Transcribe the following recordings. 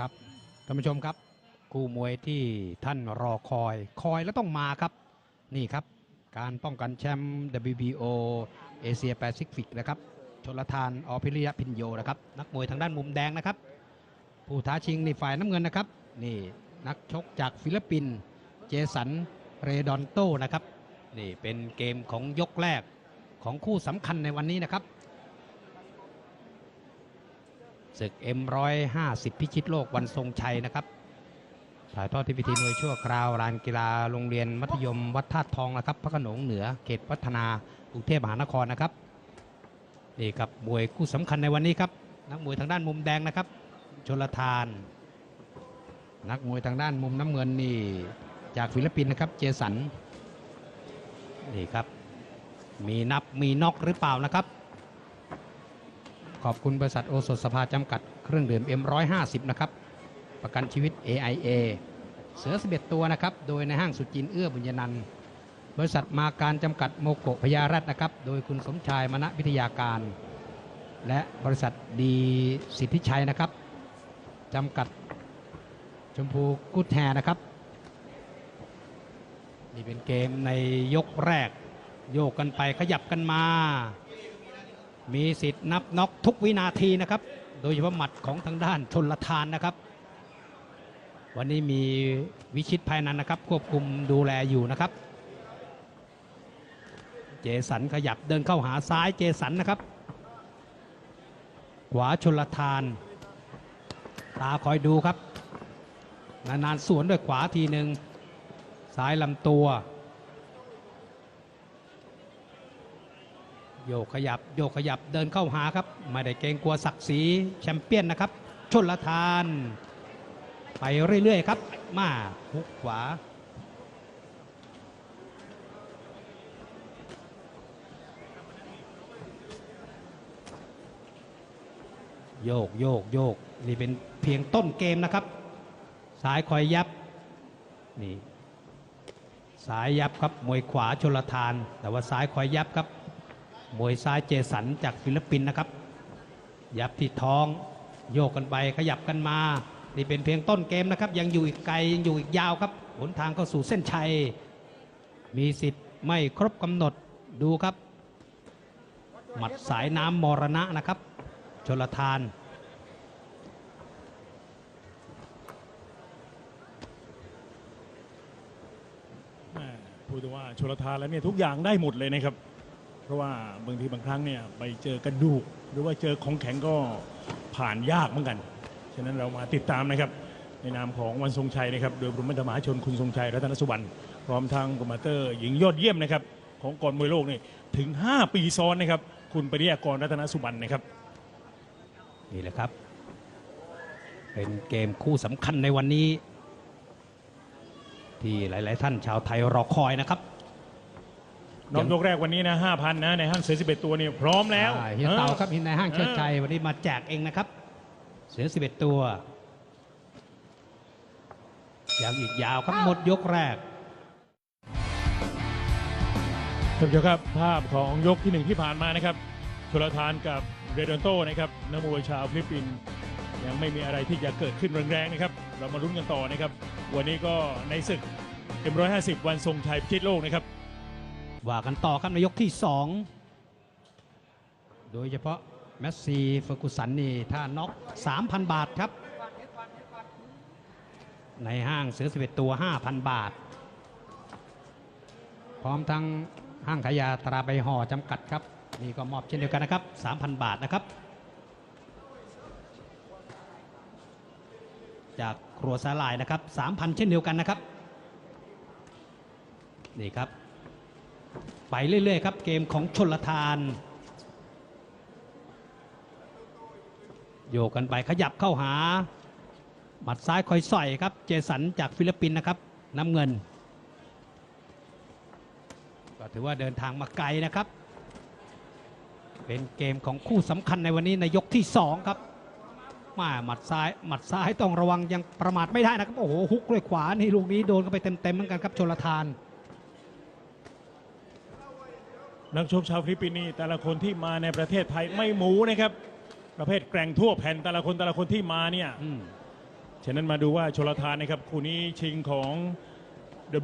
ครับท่านผู้ชมครับ คู่มวยที่ท่านรอคอยคอยแล้วต้องมาครับ นี่ครับ การป้องกันแชมป์ WBO เอเชียแปซิฟิกนะครับชนลทานอภิริยพินโยนะครับ นักมวยทางด้านมุมแดงนะครับ ผู้ท้าชิงในฝ่ายน้ำเงินนะครับ นี่นักชกจากฟิลิปปินส์เจสันเรดอนโตนะครับนี่เป็นเกมของยกแรกของคู่สำคัญในวันนี้นะครับ ศึก M150 พิชิตโลกวันทรงชัยนะครับถ่ายทอดที่พิธีหน่วยชั่วคราวลานกีฬาโรงเรียนมัธยมวัดธาตุทองนะครับ พระโขนงเหนือเขตพัฒนากรุงเทพมหานครนะครับนี่ครับมวยคู่สำคัญในวันนี้ครับนักมวยทางด้านมุมแดงนะครับชลทาน นักมวยทางด้านมุมน้ำเงินนี่จากฟิลิปปินส์นะครับเจสันนี่ครับมีนับมีน็อกหรือเปล่านะครับ ขอบคุณบริษัทโอสถสภาจำกัดเครื่องดื่ม M150 นะครับ ประกันชีวิต AIA เสือ 11 ตัวนะครับ โดยในห้างสุจินเอื้อบุญยนันท์บริษัทมาการจำกัดโมโกพยารัตน์นะครับ โดยคุณสมชายมณวิทยาการ และบริษัทดีสิทธิชัยนะครับจำกัดชมพูกุดแฮนะครับ นี่เป็นเกมในยกแรก โยกกันไปขยับกันมา มีสิทธิ์นับน็อกทุกวินาทีนะครับ โดยเฉพาะหมัดของทางด้านชนละทานนะครับ วันนี้มีวิชิตภายนันนะครับ ควบคุมดูแลอยู่นะครับ เจสันขยับเดินเข้าหาซ้ายเจสันนะครับ ขวาชนละทาน ตาคอยดูครับ นานๆสวนด้วยขวาทีหนึ่งซ้ายลำตัว โยกขยับโยกขยับเดินเข้าหาครับ ไม่ได้เกรงกลัวศักดิ์ศรีแชมเปี้ยนนะครับ ชนละทาน ไปเรื่อยๆครับ มาหุกขวา โยกโยกโยกนี่เป็นเพียงต้นเกมนะครับซ้ายคอยยับนี่ซ้ายยับครับมวยขวาชนละทาน แต่ว่าซ้ายคอยยับครับ มวยซ้ายเจสันจากฟิลิปปินส์นะครับ ยับที่ท้อง โยกกันไปขยับกันมา นี่เป็นเพียงต้นเกมนะครับ ยังอยู่อีกไกลยังอยู่อีกยาวครับหนทางเข้าสู่เส้นชัย มีสิทธิ์ไม่ครบกำหนดดูครับ หมัดสายน้ำมรณะนะครับ ชลทานพูดว่าชลทานแล้วเนี่ยทุกอย่างได้หมดเลยนะครับ ราะว่าบางทีบางครั้งเนี่ยไปเจอกระดูก หรือว่าเจอของแข็งก็ผ่านยากเหมือนกัน ฉะนั้นเรามาติดตามนะครับ ในนามของวันทรงชัยนะครับ โดยบรมธรรมหาชนคุณทรงชัยรัตนสุวรรณพร้อมทางโปรโมเตอร์หญิงยอดเยี่ยมนะครับของกรมวยโลกนี่ถึง 5 ปีซ้อนนะครับ คุณปริยากรรัตนสุวรรณนะครับนี่แหละครับ เป็นเกมคู่สำคัญในวันนี้ ที่หลาย ๆ ท่านชาวไทยรอคอยนะครับ น้องยกแรกวันนี้นะ5,000นะในห้างเสือ11ตัวเนี่ยพร้อมแล้วอ่าเฮียเต่าครับออเฮียในห้างเชิดชัยวันนี้มาแจกเองนะครับ เสือ11ตัวยังอีกยาวครับหมดยกแรกท่านผู้ชมครับภาพของยกที่หนึ่งที่ผ่านมานะครับชลทานกับเรดอนโตนะครับนักมวยชาวฟิลิปปินส์ยังไม่มีอะไรที่จะเกิดขึ้นแรงๆนะครับ เรามาลุ้นกันต่อนะครับ วันนี้ก็ในศึก M150 วันทรงชัยพิชิตโลกนะครับ ว่ากันต่อครับในยกที่ 2 โดยเฉพาะแมสซีเฟอร์กุสันนี่ถ้าน็อก3,000 บาทครับ ในห้างเสือ11ตัว 5,000 บาท พร้อมทั้งห้างขายยาตราใบห่อจำกัดครับ นี่ก็มอบเช่นเดียวกันนะครับ 3,000 บาทนะครับ จากครัวสาลายนะครับ 3,000 เช่นเดียวกันนะครับ นี่ครับ ไปเรื่อยๆครับเกมของชนลทาน โยกกันไปขยับเข้าหาหมัดซ้ายคอยสอยครับ เจสันจากฟิลิปปินส์นะครับน้ำเงิน ก็ถือว่าเดินทางมาไกลนะครับ เป็นเกมของคู่สำคัญในวันนี้ในยกที่ 2 ครับมาหมัดซ้ายหมัดซ้ายต้องระวังยังประมาทไม่ได้นะครับ โอ้โหฮุกด้วยขวานี่ลูกนี้โดนเข้าไปเต็มๆเหมือนกันครับชนลทาน นักชกชาวฟิลิปปินส์นี่แต่ละคนที่มาในประเทศไทยไม่หมูนะครับ ประเภทแกร่งทั่วแผ่นแต่ละคนแต่ละคนที่มาเนี่ย อืม ฉะนั้นมาดูว่าชลทานนะครับคู่นี้ชิงของ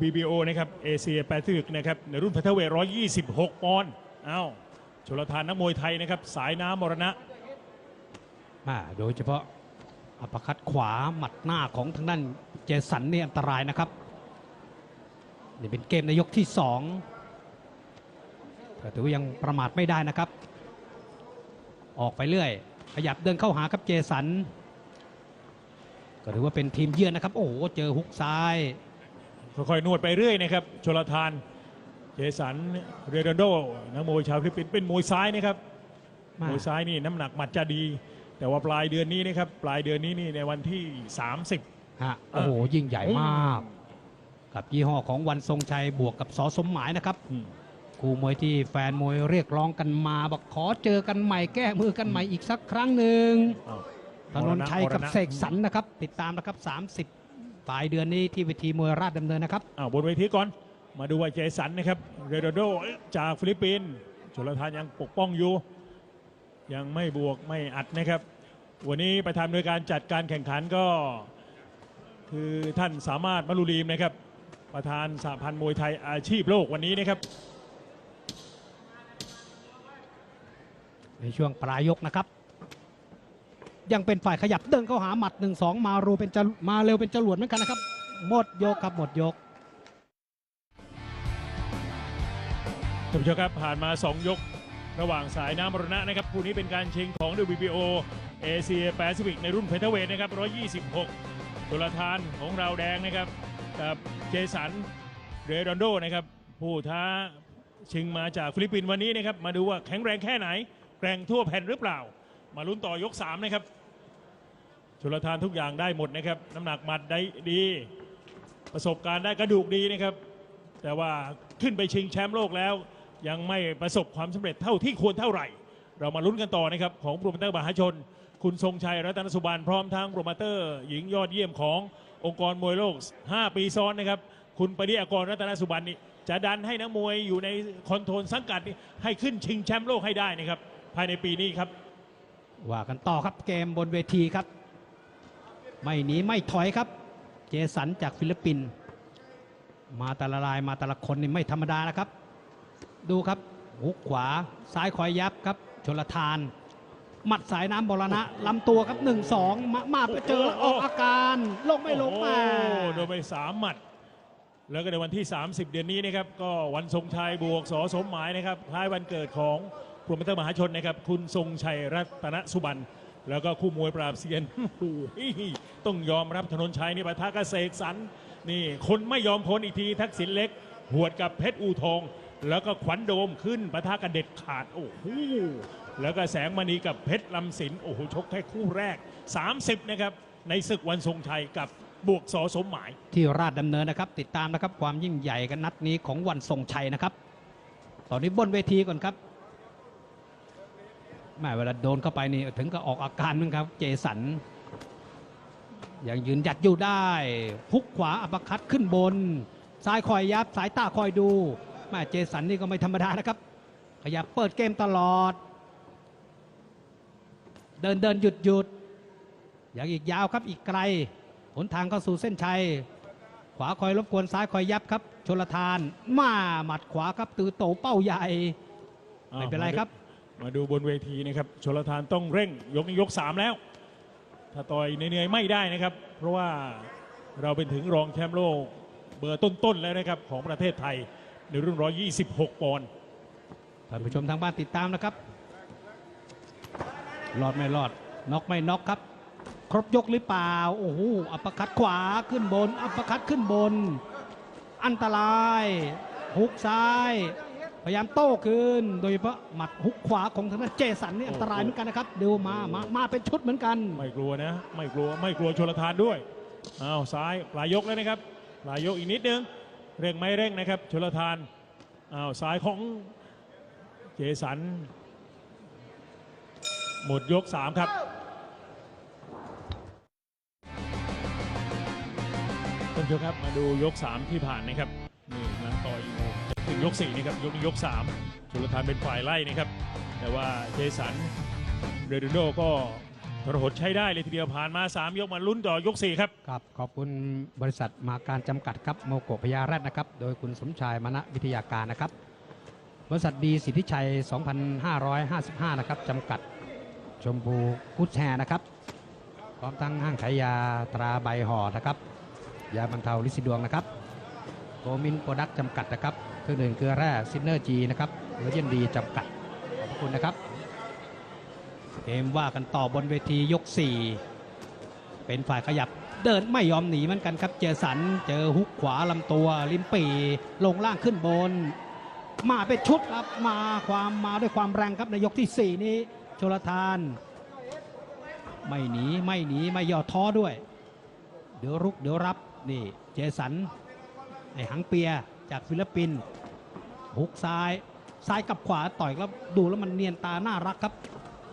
WBO นะครับเอเชียแปซิฟิกนะครับในรุ่นเฟเธอร์เวท126 ปอนด์เอ้าชลทานนักมวยไทยนะครับ สายน้ำมรณะมาโดยเฉพาะอัปคัดขวาหมัดหน้าของทางด้านเจสันนี่อันตรายนะครับ นี่เป็นเกมในยกที่สอง แต่ถือว่ายังประมาทไม่ได้นะครับ ออกไปเรื่อย ขยับเดินเข้าหาครับเจสัน ก็ถือว่าเป็นทีมเยือนนะครับ โอ้โห เจอฮุกซ้าย ค่อยๆนวดไปเรื่อยนะครับชลทาน เจสัน เรโดนโดนักมวยชาวฟิลิปปินส์เป็นมวยซ้ายนะครับมามวยซ้ายนี่น้ำหนักหมัดจะดี แต่ว่าปลายเดือนนี้นะครับ ปลายเดือนนี้นี่ในวันที่ 30ฮะโอ้โห ยิ่งใหญ่มาก กับยี่ห้อของวันทรงชัยบวกกับสอสมหมายนะครับอืม คู่มวยที่แฟนมวยเรียกร้องกันมาบอกขอเจอกันใหม่แก้มือกันใหม่อีกสักครั้งหนึ่งอ้าวถนนชัยกับมรณะเสกสรรนะครับ ติดตามนะครับ 30ปลายเดือนนี้ที่เวทีมวยราชดำเนินนะครับอ้าวบนเวทีก่อนมาดูว่าเจสันนะครับเรโดโดจากฟิลิปปินส์ชลทานยังปกป้องอยู่ ยังไม่บวกไม่อัดนะครับ วันนี้ประธานโดยการจัดการแข่งขันก็ คือท่านสามารถมรุลีมนะครับ ประธานสหพันธ์มวยไทยอาชีพโลกวันนี้นะครับ ในช่วงปลายยกนะครับ ยังเป็นฝ่ายขยับเดินเข้าหาหมัด 1 2 มารูเป็นจะมาเร็วเป็นจรวดเหมือนกันนะครับ หมดยกครับหมดยกท่านผู้ชมครับผ่านมา 2 ยก ระหว่างสายน้ำมรณะนะครับคู่นี้เป็นการชิงของ WBO เอเชียแปซิฟิกในรุ่นเฟเธอร์เวทนะครับ 126ตุลทานของเราแดงนะครับกับเจสันเรดอนโดนะครับผู้ท้าชิงมาจากฟิลิปปินส์วันนี้นะครับ มาดูว่าแข็งแรงแค่ไหน แกร่งทั่วแผ่นหรือเปล่า มาลุ้นต่อยก 3 นะครับชุลทานทุกอย่างได้หมดนะครับน้ำหนักหมัดได้ดี ประสบการณ์ได้กระดูกดีนะครับ แต่ว่าขึ้นไปชิงแชมป์โลกแล้ว ยังไม่ประสบความสำเร็จเท่าที่ควรเท่าไหร่ เรามาลุ้นกันต่อนะครับ ของโปรโมเตอร์มหาชน คุณทรงชัยรัตนสุบานพร้อมทั้งโปรโมเตอร์ หญิงยอดเยี่ยมขององค์กรมวยโลก 5 ปีซ้อนนะครับ คุณปริยากรรัตนสุบันนี่จะดันให้นักมวยอยู่ในคอนโทรลสังกัดนี่ให้ขึ้นชิงแชมป์โลกให้ได้นะครับ ภายในปีนี้ครับ ว่ากันต่อครับเกมบนเวทีครับ ไม่หนีไม่ถอยครับ เจสันจากฟิลิปปินส์มาแต่ละลายมาแต่ละคนนี่ไม่ธรรมดานะครับ ดูครับหุกขวาซ้ายคอยยับครับชลทาน หมัดสายน้ำบรณะลำตัวครับ 1 2 มามาไปเจอแล้วออกอาการลงไม่ลงมาโอ้โหโดนไปสามหมัด แล้วก็ในวันที่ 30 เดือนนี้นะครับ ก็วันทรงชัยบวกสอสมหมายนะครับคล้ายวันเกิดของ โปรโมเตอร์มหาชนนะครับ คุณทรงชัยรัตนสุบันแล้วก็คู่มวยปราบเซียนโอ้โหต้องยอมรับถนนชัยนี่ปะทะกบเสกสรรนี่ คนไม่ยอมพ้นอีกทีทักษิณเล็ก หวดกับเพชรอูทอง แล้วก็ขวัญโดมขึ้นปะทะกันเด็ดขาดโอ้โหแล้วก็แสงมณีกับเพชรลำสินโอ้โหชกแค่คู่แรก 30 นะครับ ในศึกวันทรงชัยกับบวกสอสมหมาย ที่ราชดำเนินนะครับ ติดตามนะครับความยิ่งใหญ่กันนัดนี้ของวันทรงชัยนะครับ ตอนนี้บนเวทีก่อนครับ แม่เวลาโดนเข้าไปนี่ถึงก็ออกอาการเหมึงครับเจสันยังยืนหยัดอยู่ได้พุกขวาอัปคัดขึ้นบน ซ้ายคอยยับสายตาคอยดูแม่เจสันนี่ก็ไม่ธรรมดานะครับ ขยับเปิดเกมตลอด เดินเดินหยุดหยุดอยังอีกยาวครับอีกไกลหนทางเข้าสู่เส้นชัย ขวาคอยรบกวนซ้ายคอยยับครับชลทานมาหมัดขวาครับตือโตเป้าใหญ่ไม่เป็นไรครับ มาดูบนเวทีนะครับชลทานต้องเร่งยกนี้ยก 3 แล้ว ถ้าต่อยเหนื่อยๆไม่ได้นะครับ เพราะว่าเราเป็นถึงรองแชมป์โลกเบอร์ต้นๆแล้วนะครับของประเทศไทยในรุ่น 126 ปอนด์ท่านผู้ชมทางบ้านติดตามนะครับรอดไม่รอดน็อกไม่น็อกครับ ครบยกหรือเปล่าโอ้โหอัปปคัดขวาขึ้นบนอัปปคัดขึ้นบน อันตรายฮุกซ้าย พยายามโต้คืนโดยเฉพาะหมัดฮุกขวาของทางด้านเจสันนี่อันตรายเหมือนกันนะครับเดูมามามาเป็นชุดเหมือนกัน ไม่กลัวนะ ไม่กลัวไม่กลัวชลทานด้วยอ้าวซ้ายปลายยกแล้วนะครับปลายยกอีกนิดนึงเร่งไม่เร่งนะครับชลทานอ้าวซ้ายของเจสัน หมดยก 3 ครับท่านผู้ชมครับมาดูยก 3 ที่ผ่านนะครับนี่นังต่อยโอ้จะ ถึงยก4นะครับยกนี้ยก 3ชุลทานเป็นฝ่ายไล่นะครับ แต่ว่าเจสันเรโดโดก็ทรหดใช้ได้เลยทีเดียวผ่านมา 3 ยกมาลุ้นต่อยก 4 ครับ ครับ ขอบคุณบริษัทมาการจำกัดครับโมโกพยาแรดนะครับ โดยคุณสมชายมณวิทยาการนะครับ บริษัทดีสิทธิชัย 2555 นะครับจำกัดชมพูกุดแชนะครับ พร้อมทั้งห้างขายยาตราใบห่อนะครับ ยาบรรเทาลิซิดวงนะครับ โกมินโปรดักต์จำกัดนะครับเครื่องดื่มเกลือแร่ซินเนอร์จีนะครับเวอร์เจนดีจำกัดขอบคุณนะครับเกมว่ากันต่อบนเวทียก 4 เป็นฝ่ายขยับเดินไม่ยอมหนีเหมือนกันครับ เจอสันเจอฮุกขวาลำตัว ลิมปีลงล่างขึ้นบน มาเป็นชุดครับมาความมาด้วยความแรงครับในยกที่ 4 นี้โชลทาน ไม่หนีไม่หนีไม่ย่อท้อด้วย เดี๋ยวรุกเดี๋ยวรับนี่เจสัน ไอหังเปียจากฟิลิปปินส์ฮุกซ้ายซ้ายกับขวาต่อยแล้วดูแล้วมันเนียนตาน่ารักครับ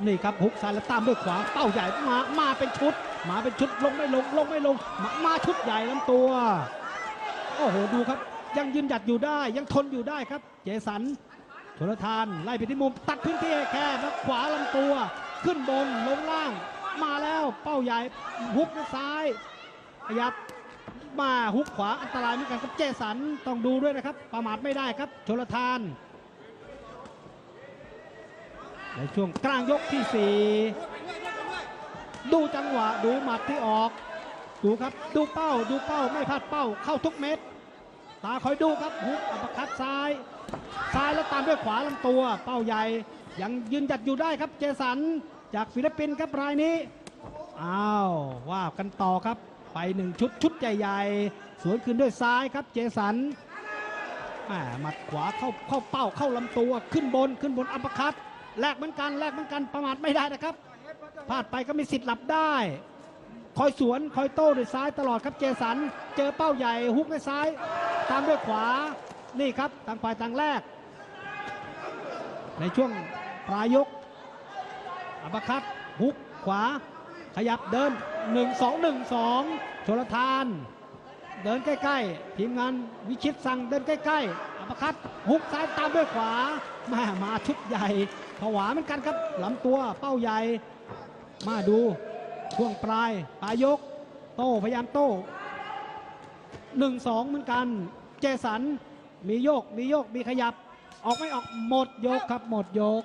นี่ครับฮุกซ้ายแล้วตามด้วยขวาเป้าใหญ่มามาเป็นชุด มาเป็นชุดลงไม่ลงลงไม่ลงมามาชุดใหญ่ลำตัวโอ้โหดูครับ ยังยืนหยัดอยู่ได้ยังทนอยู่ได้ครับ เจสันชลทานไล่ไปที่มุมตัดพื้นที่แคบแล้วขวาลำตัว ขึ้นบนลงล่าง มาแล้วเป้าใหญ่ฮุกซ้ายขยับ มาฮุกขวาอันตรายเหมือนกันครับเจสันต้องดูด้วยนะครับ ประมาทไม่ได้ครับชลทาน ในช่วงกลางยกที่ 4 ดูจังหวะดูหมัดที่ออก ดูครับดูเป้าดูเป้าไม่พลาดเป้าเข้าทุกเม็ดตาคอยดูครับฮุกอัปคัดซ้าย ซ้ายแล้วตามด้วยขวาลำตัว เป้าใหญ่ยังยืนหยัดอยู่ได้ครับเจสันจากฟิลิปปินส์ครับรายนี้อ้าวว่ากันต่อครับ ไปหนึ่งชุดชุดใหญ่ๆ สวนคืนด้วยซ้ายครับเจสันหมัดขวาเข้าเข้าเป้าเข้าลำตัวขึ้นบนขึ้นบนอัปคัดแลกเหมือนกันแลกเหมือนกันประมาทไม่ได้นะครับพลาดไปก็มีสิทธิ์หลับได้ คอยสวนคอยโต้ด้วยซ้ายตลอดครับเจสัน เจอเป้าใหญ่ฮุกด้วยซ้าย ตามด้วยขวานี่ครับต่างฝ่ายต่างแรก ในช่วงปลายยกอัปคัดฮุกขวา ขยับเดิน 1 2 1 2ชลทาน เดินใกล้ๆ ทีมงานวิชิตสั่งเดินใกล้ๆอัปร์คัดฮุกซ้ายตามด้วยขวาแม่มาชุดใหญ่ผวาเหมือนกันครับลำตัวเป้าใหญ่ มาดูช่วงปลายปลายยก โต้พยายามโต้หนึ่งสองเหมือนกัน เจสันมีโยกมีโยกมีขยับ ออกไม่ออกหมดยกครับหมดยก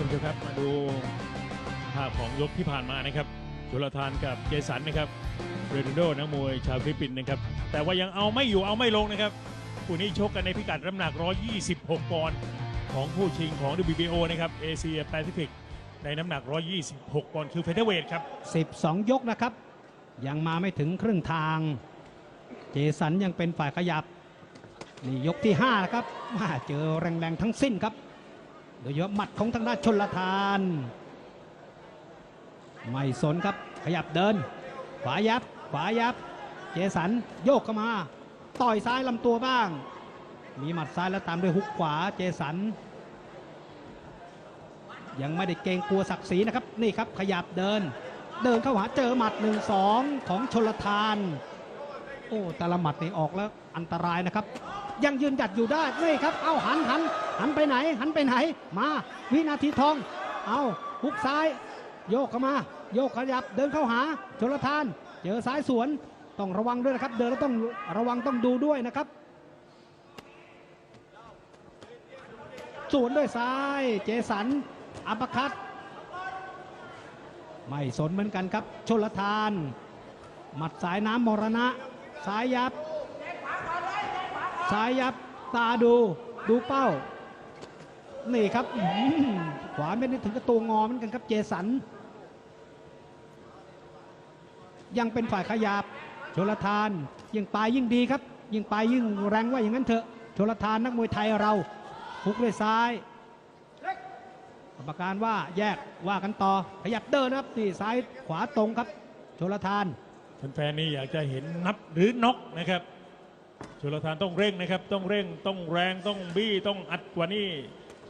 คุณผู้ชมครับมาดูภาพของยกที่ผ่านมานะครับจุลธานกับเจสันนะครับเรนโดนักมวยชาวฟิลิปปินส์นะครับ แต่ว่ายังเอาไม่อยู่เอาไม่ลงนะครับคู่นี้ชกกันในพิกัดน้ำหนัก 126 ปอนด์ของผู้ชิงของ WBO นะครับเอเชียแปซิฟิกในน้ำหนัก 126 ปอนด์คือเฟเธอร์เวทครับ 12 ยกนะครับ ยังมาไม่ถึงครึ่งทาง เจสันยังเป็นฝ่ายขยับ นี่ยกที่5นะครับมาเจอแรงๆทั้งสิ้นครับ โดยเฉพาะหมัดของทางด้านชนละทาน ไม่สนครับขยับเดิน ขวายับ ขวายับ เจสันโยกเข้ามา ต่อยซ้ายลำตัวบ้าง มีหมัดซ้ายแล้วตามด้วยฮุกขวาเจสัน ยังไม่ได้เกรงกลัวศักดิ์ศรีนะครับ นี่ครับขยับเดิน เดินเข้าหาเจอหมัด 1 2 ของชนละทาน โอ้แต่ละหมัดนี่ออกแล้วอันตรายนะครับ ยังยืนหยัดอยู่ได้นี่ครับ เอาหันหัน หันไปไหน หันไปไหน มา วินาทีทอง เอาฮุกซ้าย โยกเข้ามา โยกขยับ เดินเข้าหาชนลทาน เจอซ้ายสวน ต้องระวังด้วยนะครับ เดินแล้วต้องระวังต้องดูด้วยนะครับ สวนด้วยซ้าย เจสัน อัปคัตไม่สนเหมือนกันครับชนลทาน หมัดสายน้ำมรณะ สายยับ สายยับ ตาดู ดูเป้า นี่ครับขวาไม่ได้ถึงกับตัวงอเหมือนกันครับเจสัน ยังเป็นฝ่ายขยับโชลทาน ยิ่งปลายยิ่งดีครับ ยิ่งปลายยิ่งแรงว่าอย่างนั้นเถอะโชลทานนักมวยไทยเราพุกด้วยซ้ายกรรมการว่าแยกว่ากันต่อขยับเดินนะครับนี่ซ้ายขวาตรงครับโชลทานแฟนๆนี่อยากจะเห็นนับหรือน็อกนะครับชลทานต้องเร่งนะครับ ต้องเร่ง ต้องแรง ต้องบี้ ต้องอัดกว่านี้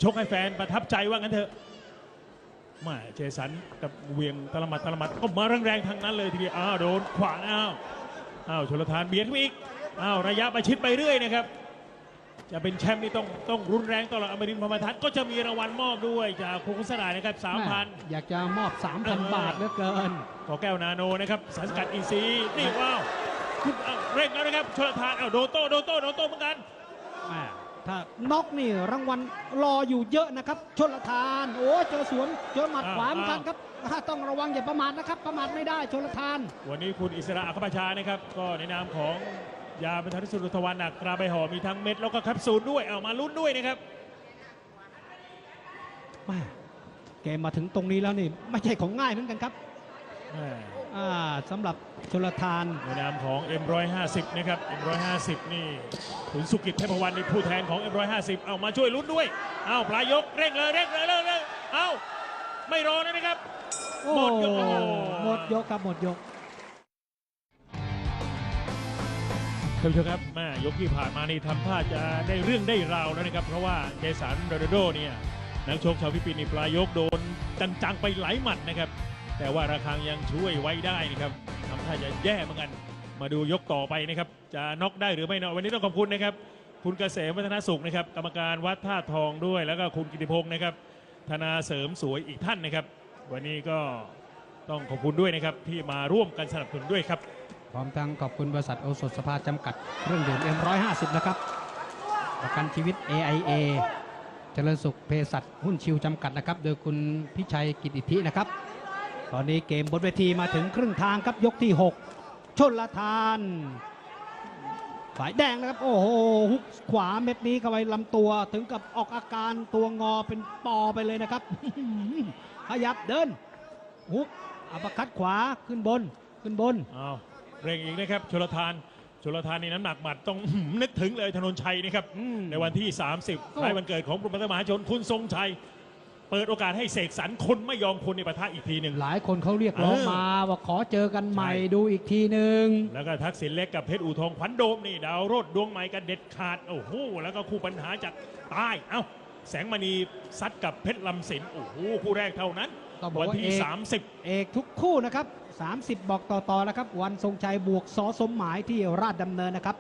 ชกให้แฟนประทับใจว่างั้นเถอะแมาเจสันกับเวียงตะละหมัดตะละหมัดก็มาแรงๆทางนั้นเลยทีเดียวอ้าวโดนขวาอ้าวอ้าวชลทานเบียดเข้าไปอีกอ้าวระยะประชิดไปเรื่อยนะครับ จะเป็นแชมป์นี่ต้องต้องรุนแรงตลอดอมรินทร์พรหมทัศน์ก็จะมีรางวัลมอบด้วยจากครูคุสลายนะครับสามพันแม่อยากจะมอบ3,000บาทเหลือเกินขอแก้วนาโนนะครับสังกัดอินซีย์นี่ว้าวคุณเอาเร่งแล้วนะครับชลทานเอาโดโต้โดโต้โดโต้เหมือนกันแม่ ถ้าน็อกนี่รางวัลรออยู่เยอะนะครับ ชนละทาน โอ้เจอสวนเจอหมัดอ้าวขวาเหมือนกันครับอ่าต้องระวังอย่าประมาทนะครับ ประมาทไม่ได้ชนละทาน วันนี้คุณอิสระอัครประชานะครับ ก็ในนามของยาบรรเทาที่สุดทวันหนักกราใบห่อมีทั้งเม็ดแล้วก็แคปซูลด้วยเอามาลุ้นด้วยนะครับแม่เกมมาถึงตรงนี้แล้วนี่ไม่ใช่ของง่ายเหมือนกันครับแม่อ่า สำหรับชนละทานในนามของ M150 นะครับ M150 นี่คุณสุกิจเทพวันนี่ผู้แทนของ M150 เอามาช่วยลุ้นด้วย เอาปลายยกเร่งเลยเร่งเลยเร่งเลยเอาไม่รอเลยนะครับโอ้หมดยกหมดยกครับหมดยกท่านผู้ชมครับแม่ยกที่ผ่านมานี่ทำท่าจะได้เรื่องได้ราวแล้วนะครับ เพราะว่าเจสันโรนัลโดเนี่ยนักชกชาวฟิลิปปินส์นี่ปลายยกโดนจังๆไปหลายหมัดนะครับ แต่ว่าระคังยังช่วยไว้ได้นะครับทำท่าจะแย่เหมือนกัน มาดูยกต่อไปนะครับ จะน็อกได้หรือไม่น็อกวันนี้ต้องขอบคุณนะครับ คุณเกษมวัฒนสุขนะครับ กรรมการวัดท่าทองด้วย แล้วก็คุณกิติพงศ์นะครับ ธนาเสริมสวยอีกท่านนะครับ วันนี้ก็ต้องขอบคุณด้วยนะครับที่มาร่วมกันสนับสนุนด้วยครับ พร้อมทั้งขอบคุณบริษัทโอสถสภาจำกัดเครื่องดื่ม M150 นะครับ ประกันชีวิต AIA เจริญสุขเภสัชหุ้นชิวจำกัดนะครับ โดยคุณพิชัยกิตอิทธินะครับ ตอนนี้เกมบนเวทีมาถึงครึ่งทางครับยกที่ 6 ชนละทาน ฝ่ายแดงนะครับ โอ้โหฮุกขวาเม็ดนี้เข้าไปลำตัวถึงกับออกอาการตัวงอเป็นปอไปเลยนะครับ ขยับเดินฮุกอัปคัดขวาขึ้นบนขึ้นบนเอาเร่งอีกนะครับชลทานชลทานนี่น้ำหนักหมัดต้องนึกถึงเลยธนนชัยนะครับอืมในวันที่ 30คล้ายวันเกิดของกรมพัฒนมหาชนคุณทรงชัย เปิดโอกาสให้เสกสรรคนไม่ยอมคนในประทะอีกทีหนึ่ง หลายคนเขาเรียกร้องเออ มาว่าขอเจอกันใหม่ใช่ดูอีกทีหนึ่งแล้วก็ทักษิณเล็กกับเพชรอูทองขวัญโดมนี่ดาวโรดดวงใหม่กันเด็ดขาดโอ้โหแล้วก็คู่ปัญหาจากใต้เอ้าแสงมณีซัดกับเพชรลำสินโอ้โหคู่แรกเท่านั้นต้องบอกวันว่าที่ เอก30 เอกทุกคู่นะครับ 30 บอกต่อๆแล้วครับ วันทรงชัยบวกสอสมหมายที่ราชดำเนินนะครับ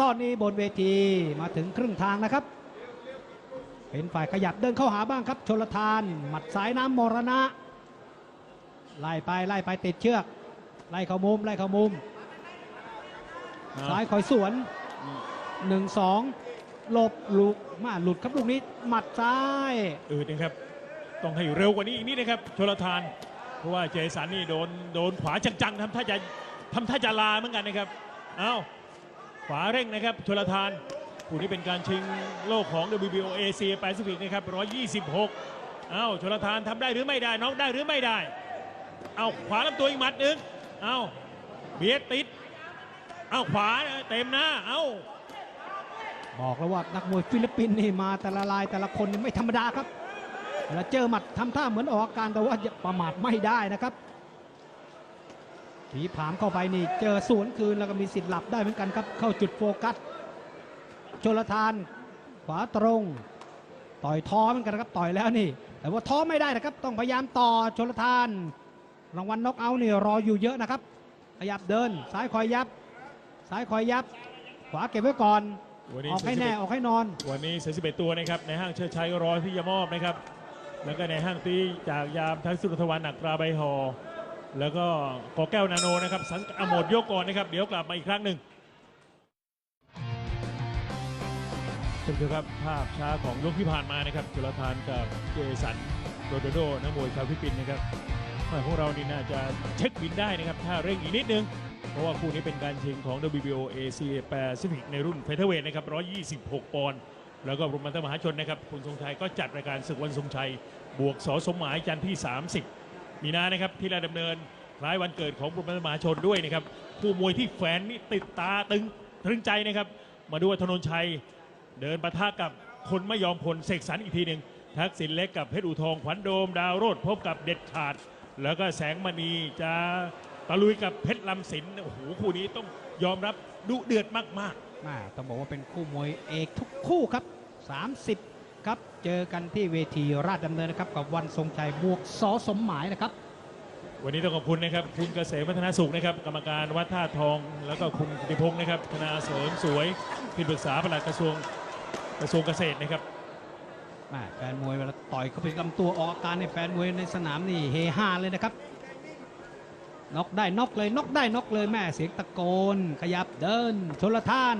ตอนนี้บนเวทีมาถึงครึ่งทางนะครับ เป็นฝ่ายขยับเดินเข้าหาบ้างครับ ชนลทาน หมัดสายน้ำมรณะ ไล่ไปไล่ไปติดเชือก ไล่เข้ามุมไล่เข้ามุม ซ้ายคอยสวน1 2หลบหลุดมาหลุดครับลูกนี้ หมัดซ้าย อืดนะครับ ต้องให้เร็วกว่านี้อีกนิดนะครับ ชลทาน เพราะว่าเจสันนี่โดนโดนขวาจังๆทำท่าจะทำท่าจะลาเหมือนกันนะครับ เอาขวาเร่งนะครับ ชลทาน ผู้นี้เป็นการชิงโลกของ WBO Asia Pacific นะครับ126 เอาชลทานทำได้หรือไม่ได้น้องได้หรือไม่ได้ เอาขวาลำตัวอีกหมัดหนึ่งเอาเบียดติด เอาขวาเต็มหน้าเอาบอกแล้วว่านักมวยฟิลิปปินส์นี่มาแต่ละลายแต่ละคนนี่ไม่ธรรมดาครับเวลาเจอหมัดทำท่าเหมือนออกอาการแต่ว่าประมาทไม่ได้นะครับผีผามเข้าไปนี่เจอสวนคืนแล้วก็มีสิทธิ์หลับได้เหมือนกันครับเข้าจุดโฟกัส ชลทาน ขวาตรง ต่อยท้อเหมือนกันนะครับต่อยแล้วนี่ แต่ว่าท้อไม่ได้นะครับ ต้องพยายามต่อชลทาน รางวัลน็อกเอาท์นี่รออยู่เยอะนะครับ ขยับเดินซ้ายคอยยับ ซ้ายคอยยับ ขวาเก็บไว้ก่อนวันนี้ออกให้แน่41ออกให้นอน วันนี้41ตัวนะครับในห้างเชิดชัยก็รอที่จะมอบนะครับ แล้วก็ในห้างตีจากยามทักสุรทวันหนักตราใบหอแล้วก็กอแก้วนาโนนะครับสังกัดอโมดยกก่อนนะครับ เดี๋ยวกลับมาอีกครั้งหนึ่ง ท่านผู้ชมครับภาพช้าของยกที่ผ่านมานะครับจุลธานกับเจสันโรโดโดนักมวยชาวฟิลิปปินส์นะครับพวกเรานี่น่าจะเช็คบินได้นะครับ ถ้าเร่งอีกนิดนึง เพราะว่าคู่นี้เป็นการชิงของ WBO Asia Pacific ในรุ่นเฟเธอร์เวทนะครับ 126 ปอนด์แล้วก็รวมมันตมหาชนนะครับ คุณทรงชัยก็จัดรายการศึกวันทรงชัย บวกสอสมหมายจันทร์ที่ 30 มีนานะครับที่ราดำเนินคล้ายวันเกิดของรวมมันตมหาชนด้วยนะครับผู้มวยที่แฟนนี่ติดตาตึงตรึงใจนะครับมาดูว่าธนนชัย เดินปะทะกับคนไม่ยอมคนเสกสรรอีกทีหนึ่งทักษิณเล็กกับเพชรอูทองขวัญโดมดาวโรดพบกับเด็ดขาด แล้วก็แสงมณีจะตะลุยกับเพชรลำสินโอ้โหคู่นี้ต้องยอมรับดุเดือดมากแม่ต้องบอกว่าเป็นคู่มวยเอกทุกคู่ครับ 30 ครับเจอกันที่เวทีราชดำเนินนะครับ กับวันทรงชัยบวกสอสมหมายนะครับ วันนี้ต้องขอบคุณนะครับ คุณเกษมวัฒนสุขนะครับ กรรมการวัดท่าทอง แล้วก็คุณกิติพงศ์นะครับธนาเสริมสวยที่ปรึกษาปลัดกระทรวง กระทรวงเกษตรนะครับแฟนมวยเวลาต่อยเขาเป็นลำตัวออกอาการในแฟนมวยในสนามนี่เฮฮาเลยนะครับน็อกได้น็อกเลยน็อกได้น็อกเลยแม่เสียงตะโกน ขยับเดินชนละท่าน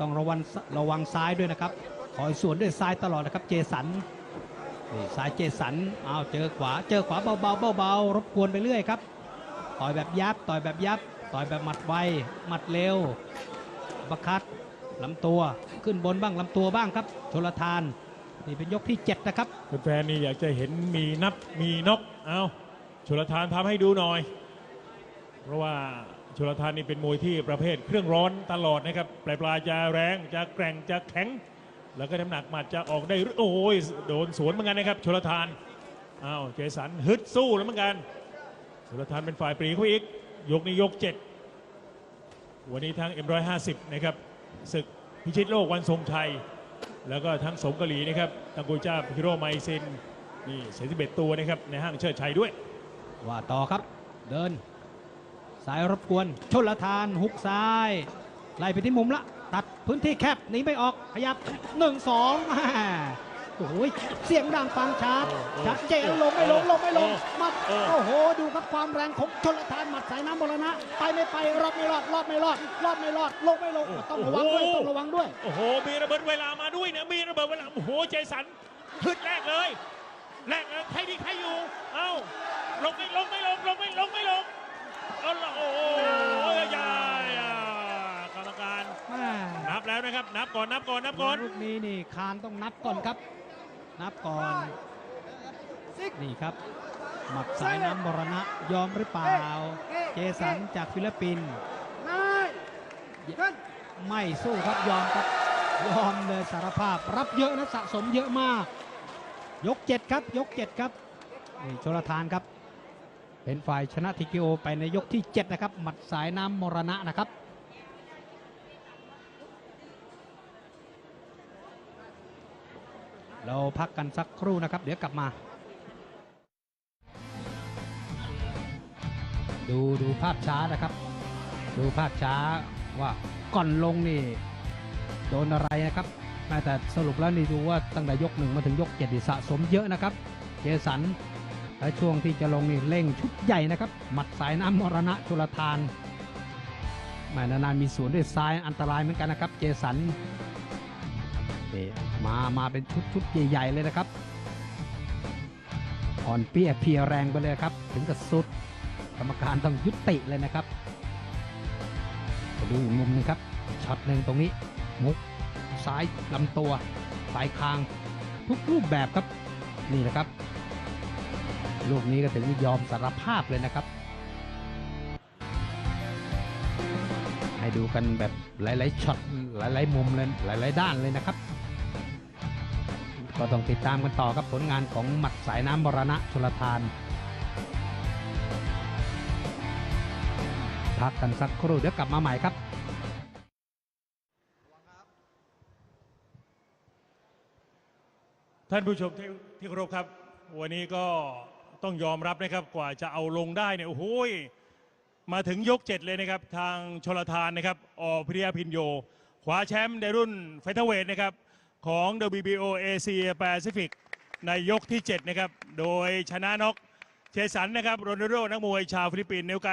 ต้องระวังระวังซ้ายด้วยนะครับคอยสวนด้วยซ้ายตลอดนะครับเจสันนี่ซ้ายเจสันเอาวเจอขวาเจอขวาเบาๆเบาๆรบกวนไปเรื่อยครับต่อยแบบยับต่อยแบบยับต่อยแบบหมัดไวหมัดเร็วประคัด ลำตัวขึ้นบนบ้างลำตัวบ้างครับชลทานนี่เป็นยกที่ 7 นะครับแฟนๆนี่อยากจะเห็นมีนับมีน็อกเอาชลทานทำให้ดูหน่อย เพราะว่าชลทานนี่เป็นมวยที่ประเภทเครื่องร้อนตลอดนะครับปลายปลายจะแรงจะแกร่งจะแข็ง แล้วก็น้ำหนักหมัดจะออกได้โอ้ยโดนสวนเหมือนกันนะครับชลทานอ้าวเจสันฮึดสู้แล้วเหมือนกันชลทานเป็นฝ่ายปรีเข้าอีกยกนี้ยก 7 วันนี้ทั้ง M150 นะครับ ศึกพิชิตโลกวันทรงชัย แล้วก็ทั้งสมเกาหลีนะครับตังกุยจ้าพิโรไมซินนี่เสียสิบเอ็ดตัวนะครับในห้างเชิดชัยด้วย ว่าต่อครับ เดิน สายรบกวน ชนละทานหุกซ้าย ไล่ไปที่มุมละ ตัดพื้นที่แคบหนีไม่ออกขยับ 1 2แม่ อ้โหเสียงดังฟังชัดโอ้โหชัดเจนลงไม่ลงลงไม่ลงโอ้หมัดโอ้โอ้โห ดูครับความแรงของชนละทานหมัดสายน้ำบรณะไปไม่ไปรอดไม่รอดรอดไม่รอดรอดไม่รอดลงไม่ลงต้องระวังด้วยต้องระวังด้วยโอ้โหมีระเบิดเวลามาด้วยนะมีระเบิดเวลาโอ้โหเจสันฮึดแรกเลยแรกเลยใครดีใครอยู่เอ้าลงไม่ลงไม่ลงลงไม่ลงไม่ลงเอาละโอ้โหยายกรรมการแม่นับแล้วนะครับ นับก่อนนับก่อนนับก่อนลูกนี้นี่คานต้องนับก่อนครับ นับก่อน นี่ครับ หมัดสายน้ำบรณะยอมหรือเปล่า เจสันจากฟิลิปปินส์ไม่สู้ครับยอมครับยอมเลยสารภาพรับเยอะนะสะสมเยอะมาก ยกเจ็ดครับ ยกเจ็ดครับนี่ชลทานครับ เป็นฝ่ายชนะทีกิโอไปในยกที่ 7 นะครับ หมัดสายน้ำมรณะนะครับ เราพักกันสักครู่นะครับ เดี๋ยวกลับมา ดูดูภาพช้านะครับ ดูภาพช้าว่าก่อนลงนี่โดนอะไรนะครับแม้แต่สรุปแล้วนี่ดูว่าตั้งแต่ยกหนึ่งมาถึงยกเจ็ดนี่สะสมเยอะนะครับเจสันและช่วงที่จะลงนี่เร่งชุดใหญ่นะครับ หมัดสายน้ำมรณะชุลทานแม่นานๆมีสวนด้วยซ้ายอันตรายเหมือนกันนะครับ เจสันนี่ มามาเป็นชุดชุดใหญ่ๆเลยนะครับอ่อนเปี้ยเพียแรงไปเลยครับ ถึงกับสุด กรรมการต้องยุติเลยนะครับดูมุมหนึงครับช็อตหนึ่งตรงนี้ มุกซ้ายลำตัวปลายคาง ทุกรูปแบบครับนี่นะครับลูกนี้ก็ถึงยอมสารภาพเลยนะครับ ให้ดูกันแบบหลาย ๆช็อตหลาย ๆ มุมเลยหลาย ๆ ด้านเลยนะครับ ก็ต้องติดตามกันต่อครับผลงานของหมัดสายน้ำบรณะชลทาน พักกันสักครู่เดี๋ยวกลับมาใหม่ครับท่านผู้ชมที่ที่เคารพครับ วันนี้ก็ต้องยอมรับนะครับกว่าจะเอาลงได้เนี่ยโอ้โหมาถึงยกเจ็ดเลยนะครับ ทางชลทานนะครับอพิริยาพินโยคว้าแชมป์ในรุ่นไฟเทเวทนะครับ ของ WBO Asia Pacific ในยกที่ 7 นะครับ โดยชนะน็อกเชสันนะครับโรนัลโดนักมวยชาวฟิลิปปินส์ในโอกา